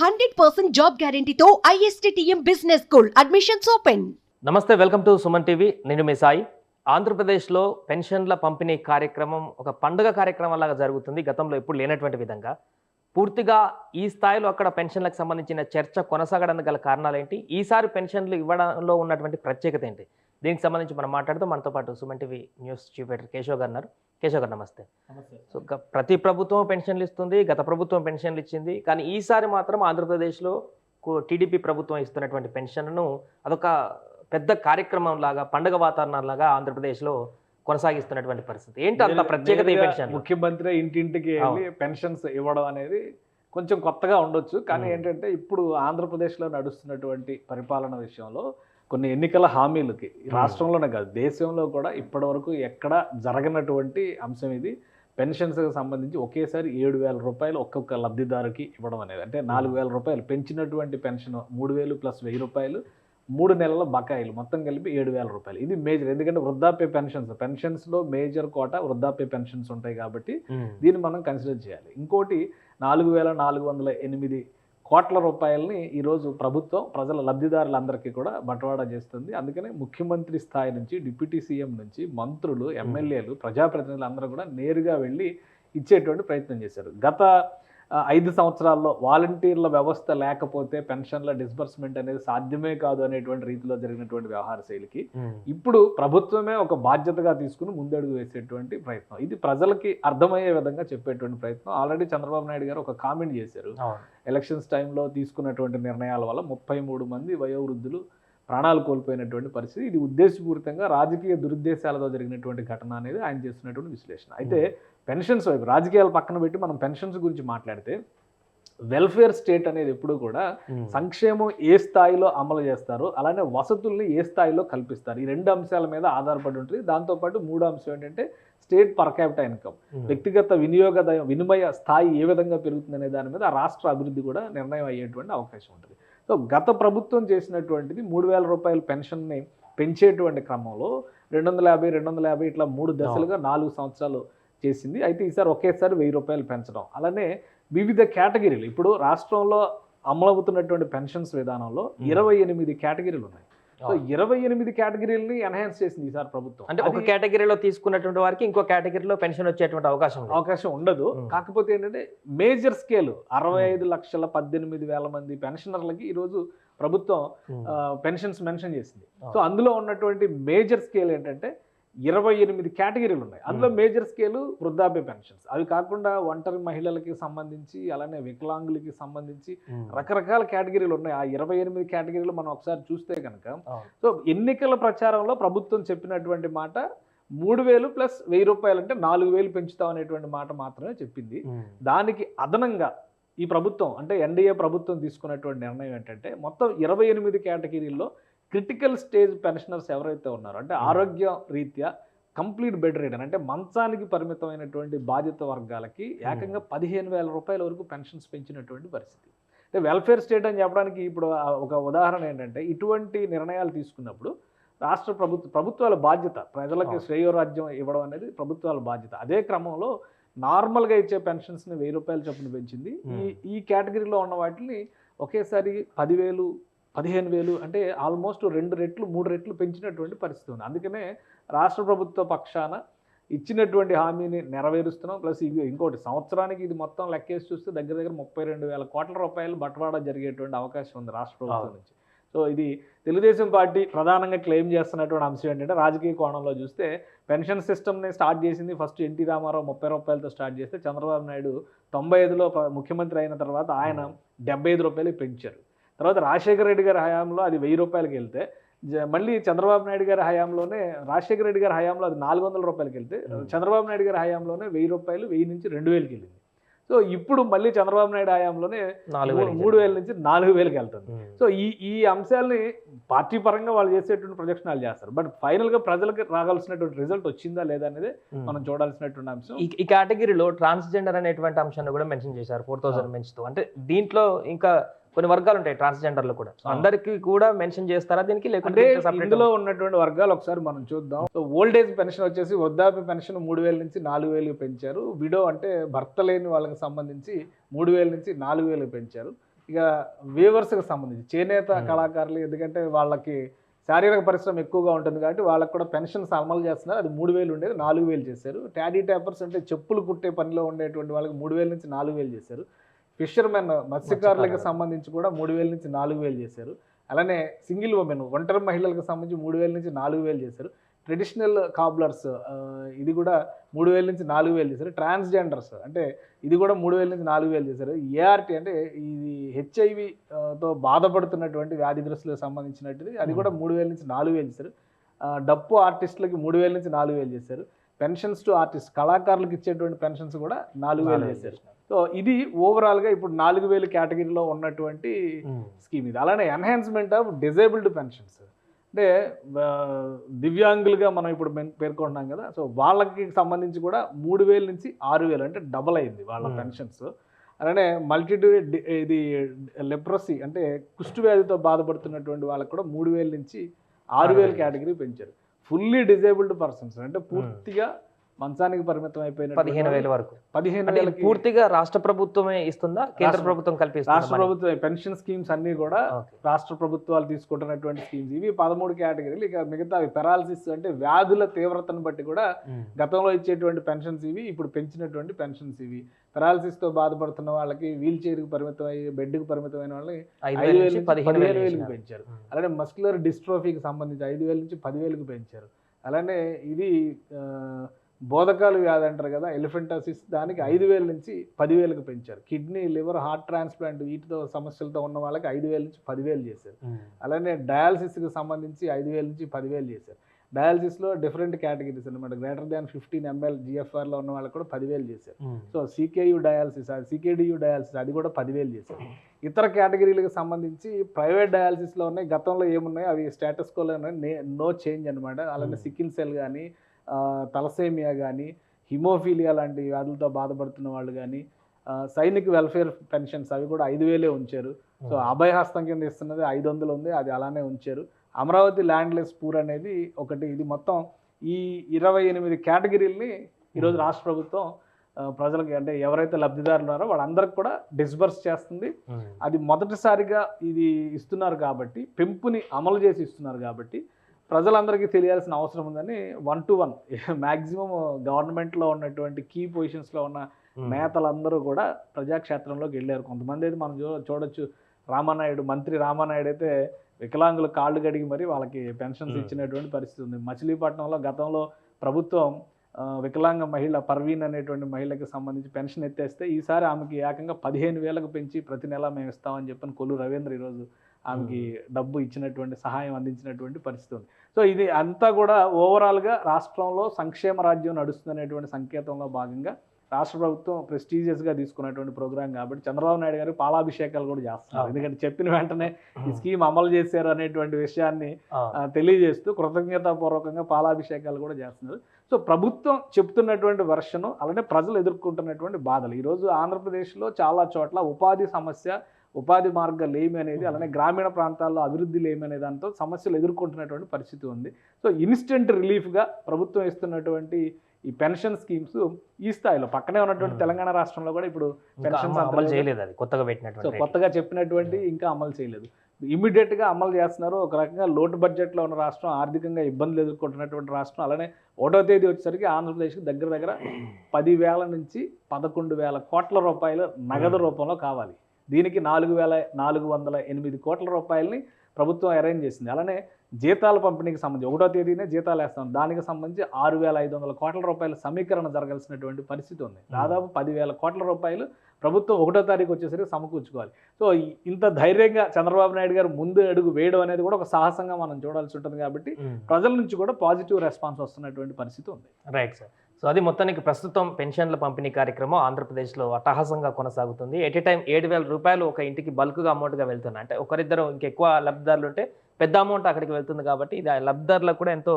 Hundred percent job గ్యారంటీతో ISTM business school admissions open. నమస్తే welcome to Suman TV. నేను మీ సాయి. ఆంధ్రప్రదేశ్లో పెన్షన్ల పంపిణీ కార్యక్రమం ఒక పండుగ కార్యక్రమం లాగా జరుగుతుంది. గతంలో ఎప్పుడు లేనటువంటి విధంగా. పూర్తిగా ఈ స్థాయిలో అక్కడ పెన్షన్లకు సంబంధించిన చర్చ కొనసాగడానికి గల కారణాలు ఏంటి? ఈసారి పెన్షన్లు ఇవ్వడంలో ఉన్నటువంటి ప్రత్యేకత ఏంటి? దీనికి సంబంధించి మనం మాట్లాడుతూ మనతో పాటు Suman TV news chief editor Keshav గారు ఉన్నారు. కేశవ్ గారు నమస్తే. సో ప్రతి ప్రభుత్వం పెన్షన్లు ఇస్తుంది గత ప్రభుత్వం పెన్షన్లు ఇచ్చింది కానీ ఈసారి మాత్రం ఆంధ్రప్రదేశ్లో టీడీపీ ప్రభుత్వం ఇస్తున్నటువంటి పెన్షన్ను అదొక పెద్ద కార్యక్రమం లాగా పండుగ వాతావరణం లాగా ఆంధ్రప్రదేశ్లో కొనసాగిస్తున్నటువంటి పరిస్థితి. ఏంటి అంత ప్రత్యేకత పెన్షన్ ముఖ్యమంత్రి ఇంటింటికి పెన్షన్స్ ఇవ్వడం అనేది కొంచెం కొత్తగా ఉండొచ్చు కానీ. ఏంటంటే ఇప్పుడు ఆంధ్రప్రదేశ్లో నడుస్తున్నటువంటి పరిపాలన విషయంలో కొన్ని ఎన్నికల హామీలకి. రాష్ట్రంలోనే కాదు దేశంలో కూడా ఇప్పటివరకు ఎక్కడ జరగనటువంటి అంశం ఇది. పెన్షన్స్కి సంబంధించి ఒకేసారి ఏడు వేల రూపాయలు ఒక్కొక్క లబ్ధిదారుకి ఇవ్వడం అనేది. అంటే నాలుగు వేల రూపాయలు పెంచినటువంటి పెన్షన్ మూడు వేలు ప్లస్ వెయ్యి రూపాయలు మూడు నెలల బకాయిలు మొత్తం కలిపి ఏడు వేల రూపాయలు. ఇది మేజర్. ఎందుకంటే వృద్ధాప్య పెన్షన్స్ పెన్షన్స్లో మేజర్ కోట వృద్ధాప్య పెన్షన్స్ ఉంటాయి కాబట్టి. దీన్ని మనం కన్సిడర్ చేయాలి. ఇంకోటి నాలుగు వేల నాలుగు వందల ఎనిమిది కోట్ల రూపాయలని ఈరోజు ప్రభుత్వం ప్రజల లబ్ధిదారులందరికీ కూడా బట్వాడా చేస్తుంది. అందుకనే ముఖ్యమంత్రి స్థాయి నుంచి డిప్యూటీ సీఎం నుంచి మంత్రులు ఎమ్మెల్యేలు ప్రజాప్రతినిధులు అందరూ కూడా నేరుగా వెళ్ళి ఇచ్చేటువంటి ప్రయత్నం చేశారు. గత ఐదు సంవత్సరాల్లో వాలంటీర్ల వ్యవస్థ లేకపోతే పెన్షన్ల డిస్బర్స్మెంట్ అనేది సాధ్యమే కాదు అనేటువంటి రీతిలో జరిగినటువంటి వ్యవహార శైలికి. ఇప్పుడు ప్రభుత్వమే ఒక బాధ్యతగా తీసుకుని ముందడుగు వేసేటువంటి ప్రయత్నం ఇది ప్రజలకి అర్థమయ్యే విధంగా చెప్పేటువంటి ప్రయత్నం ఆల్రెడీ చంద్రబాబు నాయుడు గారు ఒక కామెంట్ చేశారు. ఎలక్షన్స్ టైంలో తీసుకున్నటువంటి నిర్ణయాల వల్ల ముప్పై మూడు మంది వయోవృద్ధులు ప్రాణాలు కోల్పోయినటువంటి పరిస్థితి. ఇది ఉద్దేశపూరితంగా రాజకీయ దురుద్దేశాలతో జరిగినటువంటి ఘటన అనేది ఆయన చేస్తున్నటువంటి విశ్లేషణ. అయితే పెన్షన్స్ వైపు రాజకీయాలు పక్కన పెట్టి మనం పెన్షన్స్ గురించి మాట్లాడితే వెల్ఫేర్ స్టేట్ అనేది ఎప్పుడు కూడా మ్మ్. సంక్షేమం ఏ స్థాయిలో అమలు చేస్తారు అలానే వసతుల్ని ఏ స్థాయిలో కల్పిస్తారు. ఈ రెండు అంశాల మీద ఆధారపడి ఉంటుంది. దాంతోపాటు మూడో అంశం ఏంటంటే స్టేట్ పర్ క్యాపిటల్ ఇన్కమ్. మ్మ్. వ్యక్తిగత వినియోగ వినిమయ స్థాయి ఏ విధంగా పెరుగుతుంది అనే దాని మీద ఆ రాష్ట్ర అభివృద్ధి కూడా నిర్ణయం అయ్యేటువంటి అవకాశం ఉంటుంది. సో గత ప్రభుత్వం చేసినటువంటిది మూడు వేల రూపాయల పెన్షన్ని పెంచేటువంటి క్రమంలో రెండు వందల యాభై రెండు వందల యాభై ఇట్లా మూడు దశలుగా నాలుగు సంవత్సరాలు చేసింది. అయితే ఈసారి ఒకేసారి వెయ్యి రూపాయలు పెంచడం. అలానే వివిధ కేటగిరీలు. ఇప్పుడు రాష్ట్రంలో అమలవుతున్నటువంటి పెన్షన్స్ విధానంలో ఇరవై ఎనిమిది కేటగిరీలు ఉన్నాయి సో. ఇరవై ఎనిమిది కేటగిరీలని ఎన్హాన్స్ చేసింది ఈసారి ప్రభుత్వం అంటే ఒక కేటగిరీలో తీసుకున్నటువంటి వారికి ఇంకో కేటగిరీలో పెన్షన్ వచ్చేటువంటి అవకాశం. అవకాశం ఉండదు. కాకపోతే ఏంటంటే మేజర్ స్కేల్ అరవై ఐదు లక్షల పద్దెనిమిది వేల మంది పెన్షనర్లకి ఈరోజు ప్రభుత్వం. పెన్షన్స్ మెన్షన్ చేసింది. సో అందులో ఉన్నటువంటి మేజర్ స్కేల్ ఏంటంటే ఇరవై ఎనిమిది కేటగిరీలు ఉన్నాయి అందులో. మేజర్ స్కేల్ వృద్ధాప్య పెన్షన్స్ అవి కాకుండా ఒంటరి మహిళలకి సంబంధించి అలానే వికలాంగులకి సంబంధించి. రకరకాల కేటగిరీలు ఉన్నాయి ఆ ఇరవై ఎనిమిది కేటగిరీలు మనం ఒకసారి చూస్తే కనుక. సో ఎన్నికల ప్రచారంలో ప్రభుత్వం చెప్పినటువంటి మాట మూడు వేలు ప్లస్ వెయ్యి రూపాయలు అంటే నాలుగు వేలు పెంచుతాం అనేటువంటి మాట మాత్రమే చెప్పింది. దానికి అదనంగా ఈ ప్రభుత్వం అంటే ఎన్డీఏ ప్రభుత్వం తీసుకున్నటువంటి నిర్ణయం ఏంటంటే మొత్తం ఇరవై ఎనిమిది కేటగిరీల్లో క్రిటికల్ స్టేజ్ పెన్షనర్స్ ఎవరైతే ఉన్నారో అంటే ఆరోగ్య రీత్యా కంప్లీట్ బెడ్ రిటర్న్ అంటే మంచానికి పరిమితమైనటువంటి బాధిత వర్గాలకి ఏకంగా పదిహేను వేల రూపాయల వరకు పెన్షన్స్ పెంచినటువంటి పరిస్థితి. అంటే వెల్ఫేర్ స్టేట్ అని చెప్పడానికి ఇప్పుడు ఒక ఉదాహరణ ఏంటంటే ఇటువంటి నిర్ణయాలు తీసుకున్నప్పుడు రాష్ట్ర ప్రభుత్వ ప్రభుత్వాల బాధ్యత ప్రజలకి. శ్రేయోరాజ్యం ఇవ్వడం అనేది ప్రభుత్వాల బాధ్యత. అదే క్రమంలో నార్మల్గా ఇచ్చే పెన్షన్స్ని వెయ్యి రూపాయలు చొప్పున పెంచింది. ఈ. ఈ కేటగిరీలో ఉన్న వాటిని ఒకేసారి పదివేలు పదిహేను వేలు అంటే ఆల్మోస్ట్ రెండు రెట్లు మూడు రెట్లు పెంచినటువంటి పరిస్థితి ఉంది. అందుకనే రాష్ట్ర ప్రభుత్వ పక్షాన ఇచ్చినటువంటి హామీని నెరవేరుస్తున్నాం. ప్లస్ ఇది ఇంకోటి సంవత్సరానికి ఇది మొత్తం లెక్కేసి చూస్తే దగ్గర దగ్గర ముప్పై రెండు వేల కోట్ల రూపాయలు బట్వాడా జరిగేటువంటి అవకాశం ఉంది రాష్ట్ర ప్రభుత్వం. నుంచి. సో ఇది తెలుగుదేశం పార్టీ ప్రధానంగా క్లెయిమ్ చేస్తున్నటువంటి అంశం ఏంటంటే రాజకీయ కోణంలో చూస్తే పెన్షన్ సిస్టమ్ని స్టార్ట్ చేసింది ఫస్ట్ ఎన్టీ రామారావు ముప్పై రూపాయలతో స్టార్ట్ చేస్తే చంద్రబాబు నాయుడు తొంభై ఐదులో ముఖ్యమంత్రి అయిన తర్వాత ఆయన డెబ్బై ఐదు రూపాయలు పెంచారు. తర్వాత రాజశేఖర రెడ్డి గారి హయాంలో అది వెయ్యి రూపాయలకి వెళ్తే మళ్ళీ చంద్రబాబు నాయుడు గారి హయాంలోనే రాజశేఖర రెడ్డి గారి హయాంలో అది నాలుగు వందల రూపాయలకి వెళ్తే. చంద్రబాబు నాయుడు గారి హయాంలోనే వెయ్యి రూపాయలు వెయ్యి నుంచి రెండు వేలకి వెళ్ళింది సో ఇప్పుడు మళ్ళీ చంద్రబాబు నాయుడు హయాంలోనే మూడు వేల నుంచి నాలుగు వేలకి వెళ్తుంది. సో ఈ ఈ అంశాలని పార్టీ పరంగా వాళ్ళు చేసేటువంటి ప్రొజెక్షనాలు చేస్తారు బట్ ఫైనల్గా ప్రజలకు రావాల్సినటువంటి రిజల్ట్ వచ్చిందా లేదా అనేది. మనం చూడాల్సినటువంటి అంశం ఈ కేటగిరీలో ట్రాన్స్జెండర్ అనేటువంటి అంశాన్ని కూడా మెన్షన్ చేశారు ఫోర్ థౌసండ్ పెంచుతూ అంటే దీంట్లో ఇంకా కొన్ని వర్గాలు ఉంటాయి ట్రాన్స్జెండర్లు కూడా. అందరికీ కూడా మెన్షన్ చేస్తారా దీనికి? లేకుంటే ఇందులో ఉన్నటువంటి వర్గాలు ఒకసారి మనం చూద్దాం. సో ఓల్డ్ ఏజ్ పెన్షన్ వచ్చేసి వృద్ధాప్య పెన్షన్ మూడు వేల నుంచి నాలుగు వేలు పెంచారు. విడో అంటే భర్త లేని వాళ్ళకి సంబంధించి మూడు వేల నుంచి నాలుగు వేలు పెంచారు. ఇక వీవర్స్కి సంబంధించి చేనేత Hmm. కళాకారులు ఎందుకంటే వాళ్ళకి శారీరక పరిశ్రమ ఎక్కువగా ఉంటుంది కాబట్టి వాళ్ళకి కూడా పెన్షన్స్ అమలు చేస్తున్నారు. అది మూడు వేలు ఉండేది నాలుగు వేలు చేశారు. ట్యాడీ ట్యాపర్స్ అంటే చెప్పులు కుట్టే పనిలో ఉండేటువంటి వాళ్ళకి మూడు వేల నుంచి నాలుగు వేలు చేశారు. ఫిషర్మెన్ మత్స్యకారులకు మత్స్యకారులు. సంబంధించి కూడా మూడు వేల నుంచి నాలుగు వేలు చేశారు. అలానే సింగిల్ ఉమెన్ ఒంటరి మహిళలకు సంబంధించి మూడు వేల నుంచి నాలుగు వేలు చేశారు. ట్రెడిషనల్ కాబ్లర్స్ ఇది కూడా మూడు వేల నుంచి నాలుగు వేలు చేశారు. ట్రాన్స్జెండర్స్ అంటే ఇది కూడా మూడు వేల నుంచి నాలుగు వేలు చేశారు. ఏఆర్టీ అంటే ఇది హెచ్ఐవి తో బాధపడుతున్నటువంటి వ్యాధిగ్రస్తులకు సంబంధించినట్టుది అది కూడా మూడు వేల నుంచి నాలుగు వేలు చేశారు. డప్పు ఆర్టిస్టులకి మూడు వేల నుంచి నాలుగు వేలు చేశారు. పెన్షన్స్ టు ఆర్టిస్ట్ కళాకారులకు ఇచ్చేటువంటి పెన్షన్స్ కూడా నాలుగు వేలు చేశారు సో ఇది ఓవరాల్గా ఇప్పుడు నాలుగు వేలు కేటగిరీలో ఉన్నటువంటి. స్కీమ్ ఇది అలానే ఎన్హాన్స్మెంట్ ఆఫ్ డిజేబుల్డ్ పెన్షన్స్ అంటే దివ్యాంగులుగా మనం ఇప్పుడు పేర్కొంటున్నాం కదా సో వాళ్ళకి సంబంధించి కూడా మూడు వేల నుంచి ఆరు వేలు అంటే డబల్ అయింది వాళ్ళ. పెన్షన్స్ అలానే మల్టిట్యూ ఇది లెప్రసీ అంటే కుష్టు వ్యాధితో బాధపడుతున్నటువంటి వాళ్ళకి కూడా మూడు వేల నుంచి ఆరు వేలు. కేటగిరీ పెంచారు ఫుల్లీ డిజేబుల్డ్ పర్సన్స్ అంటే పూర్తిగా మంచానికి పరిమితం అయిపోయిన పదిహేను వేల వరకు. పదిహేను పూర్తిగా రాష్ట్ర ప్రభుత్వమే ఇస్తుందా? కేంద్ర రాష్ట్ర- ప్రభుత్వం రాష్ట్ర కల్పిస్తుంది ప్రభుత్వం పెన్షన్ స్కీమ్స్ అన్ని కూడా రాష్ట్ర ప్రభుత్వాలు తీసుకుంటున్నటువంటి స్కీమ్స్. ఇవి పదమూడు కేటగిరీలు. ఇక మిగతా పెరాలసిస్ అంటే వ్యాధుల తీవ్రతను బట్టి కూడా గతంలో ఇచ్చేటువంటి పెన్షన్స్ ఇవి ఇప్పుడు పెంచినటువంటి పెన్షన్స్ ఇవి. పెరాలసిస్తో బాధపడుతున్న వాళ్ళకి వీల్ చైర్కి పరిమితం అయ్యి బెడ్కి పరిమితమైన వాళ్ళకి ఐదు వేల పదిహేను పదిహేను వేలు వేలకు. పెంచారు. అలానే మస్కులర్ డిస్ట్రోఫీకి సంబంధించి ఐదు వేల నుంచి పదివేలకు పెంచారు అలానే ఇది బోధకాలు వ్యాధి అంటారు కదా ఎలిఫెంటాసిస్ దానికి ఐదు వేల నుంచి పదివేలకు పెంచారు కిడ్నీ లివర్ హార్ట్ ట్రాన్స్ప్లాంట్ వీటితో సమస్యలతో ఉన్న వాళ్ళకి ఐదు వేల నుంచి పదివేలు చేశారు. అలానే డయాలసిస్కి సంబంధించి ఐదు వేల నుంచి పదివేలు చేశారు డయాలసిస్లో డిఫరెంట్ కేటగిరీస్ అనమాట గ్రేటర్ దాన్ ఫిఫ్టీన్ ఎంఎల్ జిఎఫ్ఆర్లో ఉన్న వాళ్ళకి కూడా పదివేలు చేశారు. సో సీకేయు డయాలసిస్ అది సీకేడియు డయాలసిస్ అది కూడా పదివేలు చేశారు. ఇతర కేటగిరీలకు సంబంధించి ప్రైవేట్ డయాలసిస్లో ఉన్నాయి. గతంలో ఏమున్నాయి అవి స్టేటస్ కోలో ఉన్నాయి. నో చేంజ్ అనమాట అలానే. సికిల్ సెల్ కానీ తలసేమియా కానీ హిమోఫీలియా లాంటి వ్యాధులతో బాధపడుతున్న వాళ్ళు కానీ సైనిక్ వెల్ఫేర్ పెన్షన్స్ అవి కూడా ఐదు వేలే ఉంచారు. సో అభయహస్తం కింద ఇస్తున్నది ఐదు వందలు ఉంది. అది అలానే ఉంచారు. అమరావతి ల్యాండ్లెస్ పూర్ అనేది ఒకటి ఇది మొత్తం ఈ ఇరవై ఎనిమిది కేటగిరీలని ఈరోజు. రాష్ట్ర ప్రభుత్వం ప్రజలకి అంటే ఎవరైతే లబ్ధిదారులు ఉన్నారో వాళ్ళందరికి కూడా డిస్బర్స్ చేస్తుంది. అది మొదటిసారిగా ఇది ఇస్తున్నారు కాబట్టి పెంపుని అమలు చేసి ఇస్తున్నారు కాబట్టి ప్రజలందరికీ తెలియాల్సిన అవసరం ఉందని వన్ టు వన్ మ్యాక్సిమం గవర్నమెంట్లో ఉన్నటువంటి కీ పొజిషన్స్లో ఉన్న. నేతలందరూ కూడా ప్రజాక్షేత్రంలోకి వెళ్ళారు కొంతమంది అయితే మనం చూ చూడొచ్చు రామానాయుడు మంత్రి రామానాయుడు అయితే వికలాంగుల కాళ్ళు గడిగి మరి వాళ్ళకి పెన్షన్స్. ఇచ్చినటువంటి పరిస్థితి ఉంది. మచిలీపట్నంలో గతంలో ప్రభుత్వం వికలాంగ మహిళ పర్వీన్ అనేటువంటి మహిళకి సంబంధించి పెన్షన్ ఎత్తేస్తే ఈసారి ఆమెకి ఏకంగా పదిహేను వేలకు పెంచి ప్రతి నెల మేము ఇస్తామని చెప్పని కొల్లు రవీంద్ర ఈరోజు ఆమెకి డబ్బు ఇచ్చినటువంటి సహాయం అందించినటువంటి పరిస్థితి ఉంది. సో ఇది అంతా కూడా ఓవరాల్గా రాష్ట్రంలో సంక్షేమ రాజ్యం నడుస్తుందనేటువంటి సంకేతంలో భాగంగా రాష్ట్ర ప్రభుత్వం ప్రెస్టీజియస్గా తీసుకున్నటువంటి ప్రోగ్రామ్ కాబట్టి చంద్రబాబు నాయుడు గారు పాలాభిషేకాలు కూడా చేస్తున్నారు. ఎందుకంటే చెప్పిన వెంటనే ఈ స్కీమ్ అమలు చేశారు అనేటువంటి విషయాన్ని తెలియజేస్తూ కృతజ్ఞతాపూర్వకంగా పాలాభిషేకాలు కూడా చేస్తున్నారు. సో ప్రభుత్వం చెప్తున్నటువంటి వర్షను అలానే ప్రజలు ఎదుర్కొంటున్నటువంటి బాధలు. ఈరోజు ఆంధ్రప్రదేశ్లో చాలా చోట్ల ఉపాధి సమస్య ఉపాధి మార్గాలు ఏమి అనేది అలానే గ్రామీణ ప్రాంతాల్లో అభివృద్ధి లేమి అనే దాంతో సమస్యలు ఎదుర్కొంటున్నటువంటి పరిస్థితి ఉంది. సో ఇన్స్టెంట్ రిలీఫ్గా ప్రభుత్వం ఇస్తున్నటువంటి ఈ పెన్షన్ స్కీమ్స్ ఈ స్థాయిలో పక్కనే ఉన్నటువంటి. తెలంగాణ రాష్ట్రంలో కూడా ఇప్పుడు పెన్షన్స్ అమ- అమలు చేయలేదు అది కొత్తగా పెట్టినటువంటి కొత్తగా చెప్పినటువంటి ఇంకా అమలు చేయలేదు. ఇమీడియట్గా అమలు చేస్తున్నారు. ఒక రకంగా లోటు బడ్జెట్లో ఉన్న రాష్ట్రం ఆర్థికంగా ఇబ్బందులు ఎదుర్కొంటున్నటువంటి రాష్ట్రం అలానే ఒకటో తేదీ వచ్చేసరికి ఆంధ్రప్రదేశ్కి దగ్గర దగ్గర పదివేల నుంచి పదకొండు వేల కోట్ల రూపాయలు నగదు. రూపంలో కావాలి. దీనికి నాలుగు వేల నాలుగు వందల ఎనిమిది కోట్ల రూపాయలని ప్రభుత్వం అరేంజ్ చేసింది. అలానే జీతాల పంపిణీకి సంబంధించి ఒకటో తేదీనే జీతాలు వేస్తాం. దానికి సంబంధించి ఆరు వేల ఐదు వందల కోట్ల రూపాయల సమీకరణ జరగాల్సినటువంటి పరిస్థితి ఉంది. దాదాపు పదివేల కోట్ల రూపాయలు ప్రభుత్వం ఒకటో తారీఖు వచ్చేసరికి సమకూర్చుకోవాలి. సో ఇంత ధైర్యంగా చంద్రబాబు నాయుడు గారు ముందు అడుగు వేయడం అనేది కూడా ఒక సాహసంగా మనం చూడాల్సి ఉంటుంది కాబట్టి. ప్రజల నుంచి కూడా పాజిటివ్ రెస్పాన్స్ వస్తున్నటువంటి పరిస్థితి ఉంది. రైట్ సార్ సో అది మొత్తానికి ప్రస్తుతం పెన్షన్ల పంపిణీ కార్యక్రమం ఆంధ్రప్రదేశ్లో అట్టహాసంగా కొనసాగుతుంది. ఎట్ ఏ టైం ఏడు వేల రూపాయలు ఒక ఇంటికి బల్క్గా అమౌంట్గా వెళ్తున్నాయి అంటే ఒకరిద్దరు ఇంకెక్కువ లబ్ధిదారులు ఉంటే పెద్ద అమౌంట్ అక్కడికి వెళ్తుంది కాబట్టి ఇది ఆ లబ్ధిదారులకు కూడా ఎంతో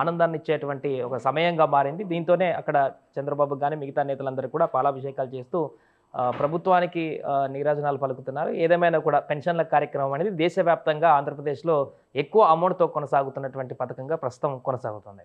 ఆనందాన్ని ఇచ్చేటువంటి ఒక సమయంగా మారింది. దీంతోనే అక్కడ చంద్రబాబు కానీ మిగతా నేతలందరూ కూడా పాలాభిషేకాలు చేస్తూ ప్రభుత్వానికి నీరాజనాలు పలుకుతున్నారు. ఏదేమైనా కూడా పెన్షన్ల కార్యక్రమం అనేది దేశవ్యాప్తంగా ఆంధ్రప్రదేశ్లో ఎక్కువ అమౌంట్తో కొనసాగుతున్నటువంటి పథకంగా ప్రస్తుతం కొనసాగుతుంది.